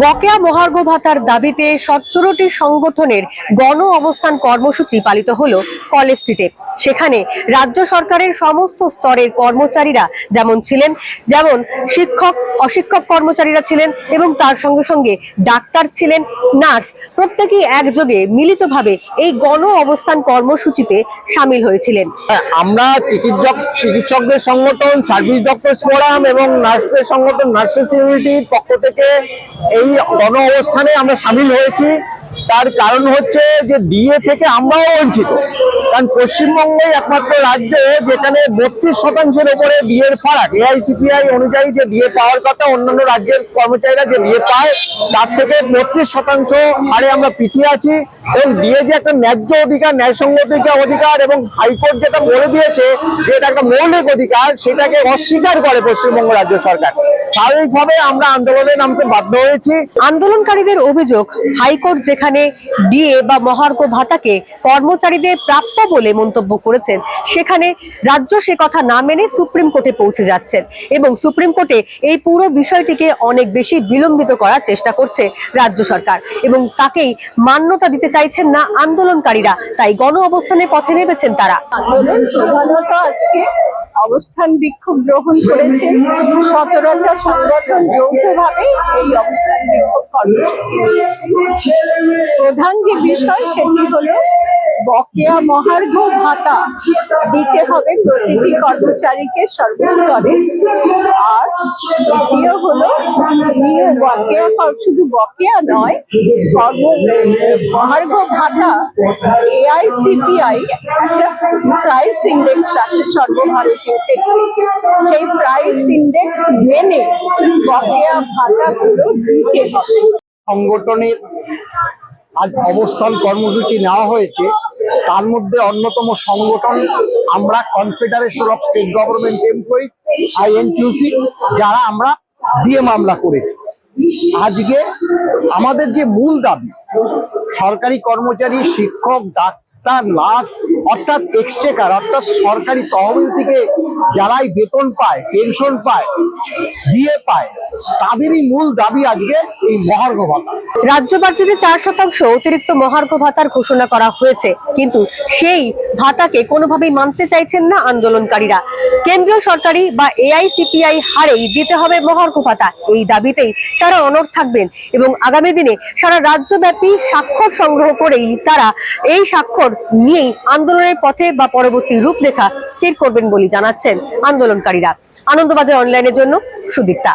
বকেয়া মহার্ঘ ভাতার দাবিতে সতেরোটি সংগঠনের গণ অবস্থান কর্মসূচি পালিত হলো কলেজ স্ট্রিটে। সেখানে রাজ্য সরকারের সমস্ত স্তরের কর্মচারীরা যেমন ছিলেন যেমন শিক্ষক অশিক্ষক কর্মচারীরা ছিলেন এবং তার সঙ্গে সঙ্গে ডাক্তার ছিলেন নার্স প্রত্যেকেই একযোগে মিলিতভাবে এই গণ অবস্থান কর্মসূচিতে সামিল হয়েছিলেন। হ্যাঁ, আমরা চিকিৎসক চিকিৎসকদের সংগঠন সার্ভিস ডক্টরস ফোরাম এবং নার্সদের সংগঠন নার্সেস ইউনিটির পক্ষ থেকে গণ অবস্থানে আমরা সামিল হয়েছি। তার কারণ হচ্ছে যে ডিএ থেকে আমরাও বঞ্চিত। কারণ পশ্চিমবঙ্গে একমাত্র রাজ্যে যেখানে বত্রিশ শতাংশের উপরে ডিএর ফারাক, এআইসিপিআই অনুযায়ী যে ডিএ পাওয়ার কথা, অন্যান্য রাজ্যের কর্মচারীরা যে ডিএ পায়, তার থেকে বত্রিশ শতাংশ হারে আমরা পিছিয়ে আছি। এবং ডিএ যে একটা ন্যায্য অধিকার, ন্যায়সঙ্গত অধিকার এবং হাইকোর্ট যেটা বলে দিয়েছে, যে এটা একটা মৌলিক অধিকার, সেটাকে অস্বীকার করে পশ্চিমবঙ্গ রাজ্য সরকার। স্বাভাবিকভাবে আমরা আন্দোলনে নামতে বাধ্য হয়েছি। আন্দোলনকারীদের অভিযোগ হাইকোর্ট যেখানে ডিএ বা মহার্ঘ ভাতাকে কর্মচারীদের প্রাপ্য বলে মন্তব্য করেছেন, সেখানে রাজ্য সে কথা না মেনে সুপ্রিম কোর্টে পৌঁছে যাচ্ছেন এবং সুপ্রিম কোর্টে এই পুরো বিষয়টিকে অনেক বেশি বিলম্বিত করার চেষ্টা করছে রাজ্য সরকার এবং তাকেই মান্যতা দিতে চাইছেন না আন্দোলনকারীরা। তাই গণ অবস্থানের পথে নেমেছেন তারা। আজকে অবস্থান বিক্ষোভ গ্রহণ করেছে সতেরোটা সংগঠন যৌথভাবে এই অবস্থান বিক্ষোভ কর্মসূচি প্রধান যে বিষয় সেটি হলো বকেয়া মহার্ঘ ভাতা দিতে হবে প্রতিটি কর্মচারীকে সর্বস্তরে। আর দ্বিতীয় হলো বকেয়া শুধু বকেয়া নয়, কর্ম মহার্ঘ ভাতা এআইসিপিআই একটা প্রাইস ইন্ডেক্স আছে সর্বভারতীয় ক্ষেত্রে সেই প্রাইস ইন্ডেক্স মেনে বকেয়া ভাতাগুলো দিতে হবে। সংগঠনের আজ অবস্থান কর্মসূচি নেওয়া হয়েছে। তার মধ্যে অন্যতম সংগঠন আমরা confederation of state government employee INTUC যারা আমরা বিয়ে মামলা করেছি। আজকে আমাদের যে মূল দাবি, সরকারি কর্মচারী, শিক্ষক, ডাক্তার নার্স অর্থাৎ এক্সচেকার অর্থাৎ সরকারি তহবিল থেকে যারাই বেতন পায় পেনশন পায়, বিয়ে পায়, তাদেরই মূল দাবি আজকে এই মহার্ঘ ভাতা। রাজ্য বাজেটে চার শতাংশ অতিরিক্ত মহার্ঘ ভাতার ঘোষণা করা হয়েছে, কিন্তু সেই ভাতাকে কোনোভাবেই মানতে চাইছেন না আন্দোলনকারীরা। কেন্দ্রীয় সরকারি বা এআইসিপিআই হারেই দিতে হবে মহার্ঘ ভাতা। এই দাবিতেই তারা অনড় থাকবেন এবং আগামী দিনে সারা রাজ্যব্যাপী স্বাক্ষর সংগ্রহ করেই তারা এই স্বাক্ষর নিয়েই আন্দোলনের পথে বা পরবর্তী রূপরেখা স্থির করবেন বলে জানাচ্ছেন আন্দোলনকারীরা। আনন্দবাজার অনলাইনের জন্য সুদীপ্তা।